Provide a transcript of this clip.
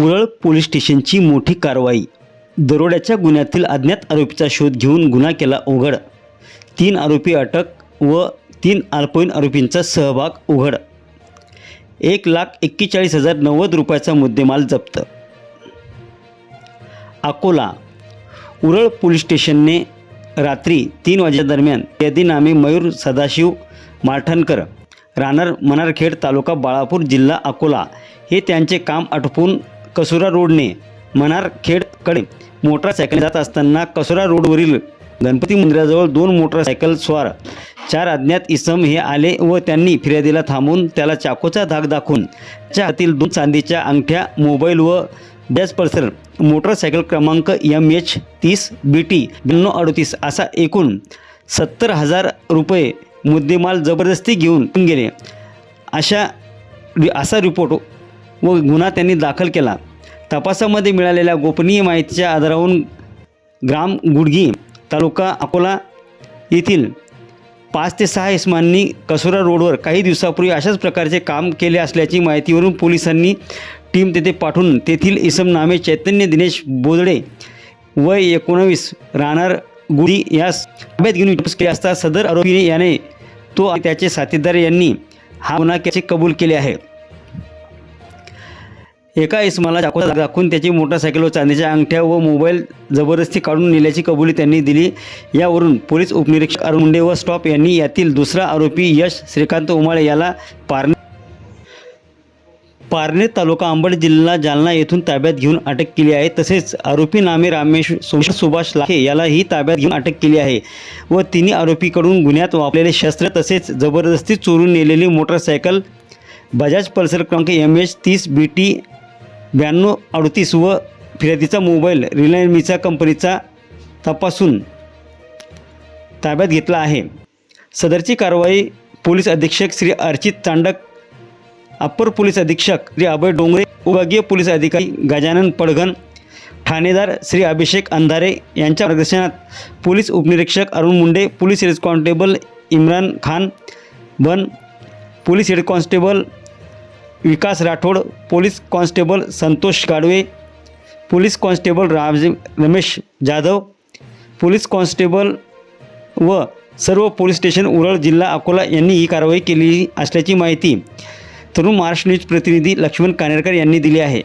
उरळ police स्टेशनची मोठी कारवाई. दरोड्याच्या गुन्ह्यातील अज्ञात आरोपीचा शोध घेऊन गुन्हा केला उघड. तीन आरोपी अटक व तीन अल्पवयीन आरोपींचा सहभाग उघड. एक लाख एक्केचाळीस हजार नव्वद रुपयाचा मुद्देमाल जप्त. अकोला. उरळ पोलीस स्टेशनने रात्री तीन वाजेदरम्यान यादीनामे मयूर सदाशिव माळठणकर राहणार मनारखेड तालुका बाळापूर जिल्हा अकोला हे त्यांचे काम आटपून कसुरा रोडने मनारखेडकडे मोटरसायकल जात असताना कसुरा रोडवरील गणपती मंदिराजवळ दोन मोटरसायकल स्वार चार अज्ञात इसम हे आले व त्यांनी फिर्यादीला थांबून त्याला चाकूचा धाक दाखवून त्या हातील दोन चांदीच्या अंगठ्या मोबाईल व डॅश पल्सर मोटरसायकल क्रमांक एम एच तीस बी टी ब्याण्णव अडतीस असा एकूण सत्तर हजार रुपये मुद्देमाल जबरदस्ती घेऊन गेले. अशा असा रिपोर्ट व गुन्हा त्यांनी दाखल केला. तपासामध्ये मिळालेल्या गोपनीय माहितीच्या आधारावरून ग्राम गुडगी तालुका अकोला येथील पाच ते सहा इसमांनी कसुरा रोडवर काही दिवसापूर्वी अशाच प्रकारचे काम केले असल्याची माहितीवरून पोलिसांनी टीम तेथे पाठवून तेथील इसम नामे चैतन्य दिनेश बोदडे वय एकोणावीस राहणार गुडी यास ताब्यात घेऊन विचारपूस केली असता सदर आरोपीने याने तो त्याचे साथीदार यांनी हा गुन्हा कबूल केले आहे? एका इसमाला चाकू दाखवून त्याची मोटरसायकल व चांदीच्या अंगठ्या व मोबाईल जबरदस्ती काढून नेल्याची कबुली त्यांनी दिली. यावरून पोलीस उपनिरीक्षक अरुण मुंडे व स्टॉप यांनी यातील दुसरा आरोपी यश श्रीकांत उमाळे याला पारणे पारनेर तालुका अंबड जिल्हा जालना येथून ताब्यात घेऊन अटक केली आहे. तसेच आरोपी नामे रामेश सुभाष लाखे यालाही ताब्यात घेऊन अटक केली आहे व तिन्ही आरोपीकडून गुन्ह्यात वापरलेले शस्त्र तसेच जबरदस्ती चोरून नेलेली मोटरसायकल बजाज पल्सर क्रमांक एम एच तीस बी टी ब्याण्णव अडतीस व फिर्यादीचा मोबाईल रिलायन्सचा कंपनीचा तपासून ताब्यात घेतला आहे. सदरची कारवाई पोलीस अधीक्षक श्री अर्चित चांडक अप्पर पोलीस अधीक्षक श्री अभय डोंगरे विभागीय पोलीस अधिकारी गजानन पडघन ठाणेदार श्री अभिषेक अंधारे यांच्या मार्गदर्शनात पोलीस उपनिरीक्षक Arun Munde police head constable Imran Khan बन police head constable Vikas Rathod police constable Santosh Gadve police constable Raj Ramesh Jadhav police constable व सर्व पोलीस स्टेशन उरळ जिल्हा अकोला यांनी ही कारवाई केली असल्याची माहिती तरुण महाराष्ट्र न्यूज प्रतिनिधी लक्ष्मण कानेरकर यांनी दिली आहे.